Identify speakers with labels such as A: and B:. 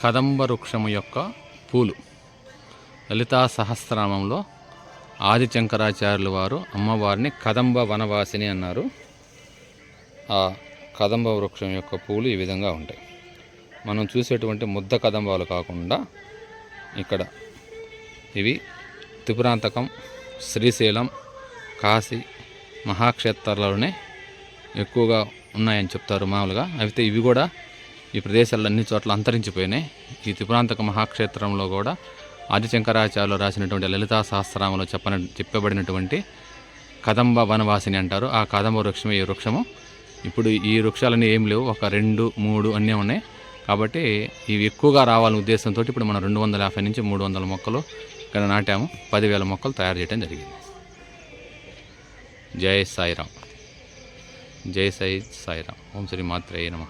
A: కదంబ వృక్షము యొక్క పూలు. లలితా సహస్రనామంలో ఆది శంకరాచార్యులు వారు అమ్మవారిని కదంబ వనవాసిని అన్నారు. ఆ కదంబ వృక్షం యొక్క పూలు ఈ విధంగా ఉంటాయి. మనం చూసేటువంటి ముద్ద కదంబాలు కాకుండా ఇక్కడ ఇవి త్రిపురాంతకం శ్రీశైలం కాశీ మహాక్షేత్రాలలోనే ఎక్కువగా ఉన్నాయని చెప్తారు మామూలుగా. అయితే ఇవి కూడా ఈ ప్రదేశాల్లో అన్ని చోట్ల అంతరించిపోయినాయి. ఈ త్రిపురాంతక మహాక్షేత్రంలో కూడా ఆదిశంకరాచార్యులు రాసినటువంటి లలితా సహస్రామంలో చెప్పన చెప్పబడినటువంటి కదంబ వనవాసిని అంటారు. ఆ కదంబ వృక్షమే ఈ వృక్షము. ఇప్పుడు ఈ వృక్షాలన్నీ ఏం లేవు. ఒక రెండు మూడు అన్నీ ఉన్నాయి. కాబట్టి ఇవి ఎక్కువగా రావాలనే ఉద్దేశంతో ఇప్పుడు మనం రెండు వందల యాభై నుంచి మూడు వందల మొక్కలు ఇక్కడ నాటాము. పదివేల మొక్కలు తయారు చేయడం జరిగింది. జై సాయిరామ్. జై సాయి సాయిరామ్. ఓం శ్రీ మాత్రేయ నమ.